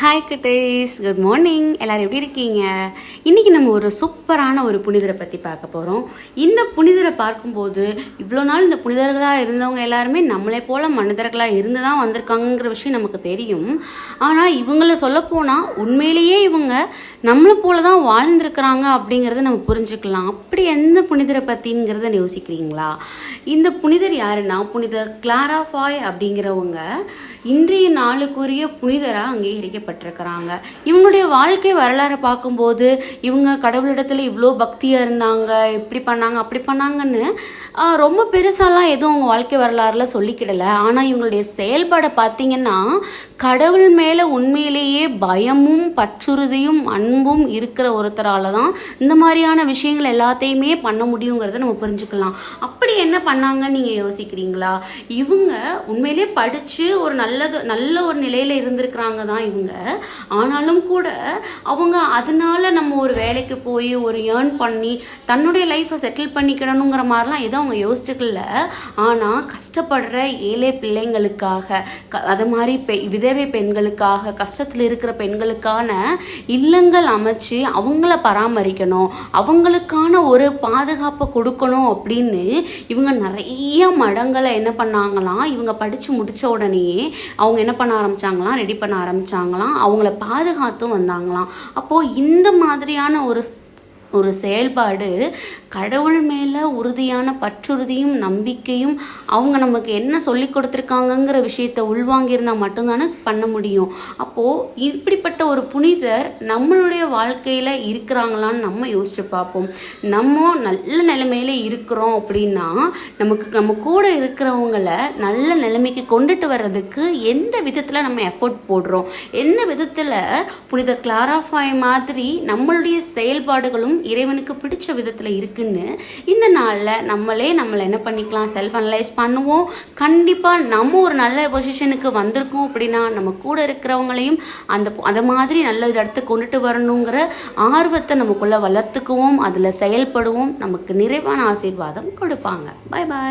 Hi குட்டீஸ். Good morning எல்லோரும் எப்படி இருக்கீங்க? இன்றைக்கி நம்ம ஒரு சூப்பரான ஒரு புனிதரை பற்றி பார்க்க போகிறோம் இந்த புனிதரை பார்க்கும்போது இவ்வளோ நாள் இந்த புனிதர்களாக இருந்தவங்க எல்லாருமே நம்மளை போல் மனிதர்களாக இருந்து தான் வந்திருக்காங்கங்கிற விஷயம் நமக்கு தெரியும். ஆனால் இவங்கள சொல்லப்போனால் உண்மையிலேயே இவங்க நம்மளை போல தான் வாழ்ந்திருக்கிறாங்க அப்படிங்கிறத நம்ம புரிஞ்சுக்கலாம். அப்படி எந்த புனிதரை பற்றிங்கிறத யோசிக்கிறீங்களா? இந்த புனிதர் யாருன்னா புனித கிளாராஃபாய் அப்படிங்கிறவங்க இன்றைய நாளுக்குரிய புனிதராக கேள்விப்பட்டிருக்கிறாங்க. இவங்களுடைய வாழ்க்கை வரலாறை பார்க்கும்போது இவங்க கடவுளிடத்துல இவ்வளோ பக்தியாக இருந்தாங்க இப்படி பண்ணாங்க அப்படி பண்ணாங்கன்னு ரொம்ப பெருசாலாம் எதுவும் அவங்க வாழ்க்கை வரலாறுல சொல்லிக்கிடலை. ஆனால் இவங்களுடைய செயல்பாடை பார்த்தீங்கன்னா கடவுள் மேலே உண்மையிலேயே பயமும் பற்றுறுதியும் அன்பும் இருக்கிற ஒருத்தரால தான் இந்த மாதிரியான விஷயங்கள் எல்லாத்தையுமே பண்ண முடியுங்கிறத நம்ம புரிஞ்சுக்கலாம். அப்படி என்ன பண்ணாங்கன்னு நீங்கள் யோசிக்கிறீங்களா? இவங்க உண்மையிலேயே படித்து ஒரு நல்லது நல்ல ஒரு நிலையில் இருந்திருக்கிறாங்க தான் இவங்க. ஆனாலும் கூட அவங்க அதனால நம்ம ஒரு வேலைக்கு போய் ஒரு ஏர்ன் பண்ணி தன்னுடைய லைஃப்பை செட்டில் பண்ணிக்கணுங்கிற மாதிரிலாம் எதுவும் அவங்க யோசிச்சுக்கல. ஆனால் கஷ்டப்படுற ஏழை பிள்ளைங்களுக்காக க அது மாதிரி பெ விதவை பெண்களுக்காக கஷ்டத்தில் இருக்கிற பெண்களுக்கான இல்லங்கள் அமைச்சு அவங்கள பராமரிக்கணும். அவங்களுக்கான ஒரு பாதுகாப்பை கொடுக்கணும் அப்படின்னு இவங்க நிறைய மடங்களை என்ன பண்ணாங்களாம்? இவங்க படித்து முடித்த உடனேயே அவங்க என்ன பண்ண ஆரம்பிச்சாங்களாம்? ரெடி பண்ண ஆரம்பிச்சாங்களாம்? அவங்கள பாதுகாத்தும் வந்தாங்களாம். அப்போது இந்த மாதிரியான ஒரு ஒரு செயல்பாடு கடவுள் மேலே உறுதியான பற்றுறுதியும் நம்பிக்கையும் அவங்க நமக்கு என்ன சொல்லி கொடுத்துருக்காங்கங்கிற விஷயத்தை உள்வாங்கியிருந்தால் மட்டும்தானே பண்ண முடியும். அப்போது இப்படிப்பட்ட ஒரு புனிதர் நம்மளுடைய வாழ்க்கையில் இருக்கிறாங்களான்னு நம்ம யோசிச்சு பார்ப்போம். நம்ம நல்ல நிலைமையில இருக்கிறோம் அப்படின்னா நமக்கு நம்ம கூட இருக்கிறவங்கள நல்ல நிலைமைக்கு கொண்டுட்டு வர்றதுக்கு எந்த விதத்தில் நம்ம எஃபோர்ட் போடுறோம்? எந்த விதத்தில் புனித கிளாராஃபாய் மாதிரி நம்மளுடைய செயல்பாடுகளும் இறைவனுக்கு பிடிச்ச விதத்தில் இருக்குன்னு இந்த நாளில் நம்மளே நம்மளை என்ன பண்ணிக்கலாம் செல்ஃப் அனலைஸ் பண்ணுவோம். கண்டிப்பாக நம்ம ஒரு நல்ல பொசிஷனுக்கு வந்திருக்கோம் அப்படின்னா நம்ம கூட இருக்கிறவங்களையும் அந்த அதை மாதிரி நல்ல இடத்துக்கு கொண்டுட்டு வரணுங்கிற ஆர்வத்தை நமக்குள்ளே வளர்த்துக்குவோம். அதில் செயல்படுவோம். நமக்கு நிறைவான ஆசீர்வாதம் கொடுப்பாங்க. Bye bye